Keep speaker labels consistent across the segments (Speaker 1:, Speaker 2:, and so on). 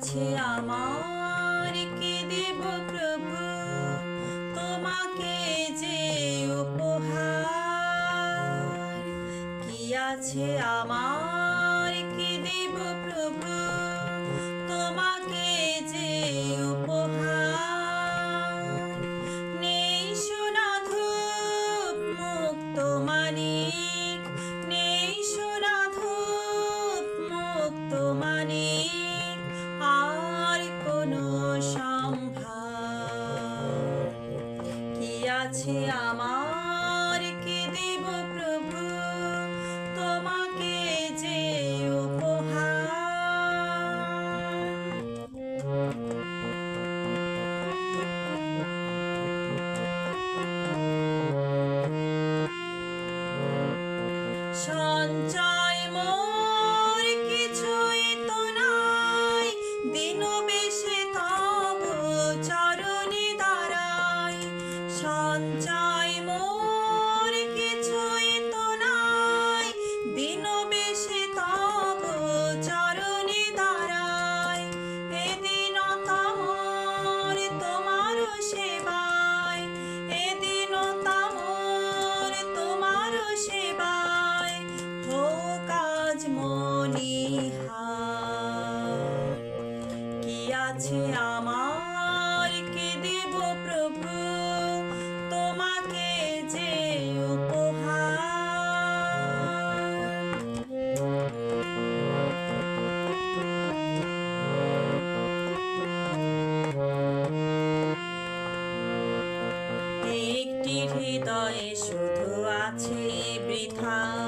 Speaker 1: আছে আমার কি দেব প্রভু? তোমাকে যে উপহার? কি আছে আমার কি দেব প্রভু? তোমাকে যে উপহার? নেই সোনা ধূপ, মুক্ত মানিক। নেই সোনা ধূপ, মুক্ত মানিক। কি আছে আমার কি দেব প্রভু তোমাকে যে উপহার সঞ্চয় আছে আমার কি দেব প্রভু? তোমাকে যে একটি হৃদয়ে শুধু আছে বৃথা।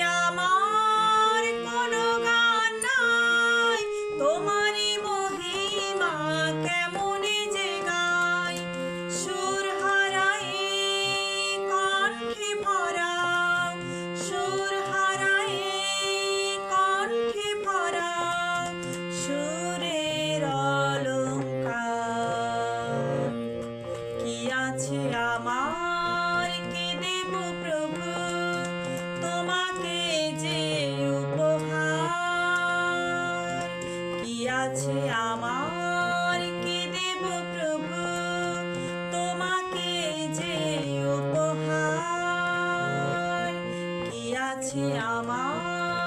Speaker 1: আমার কি দেব প্রভু? তোমাকে যে উপহার? কি আছে আমার? কি দেব প্রভু? তোমাকে যে উপহার? কি আছে আমার?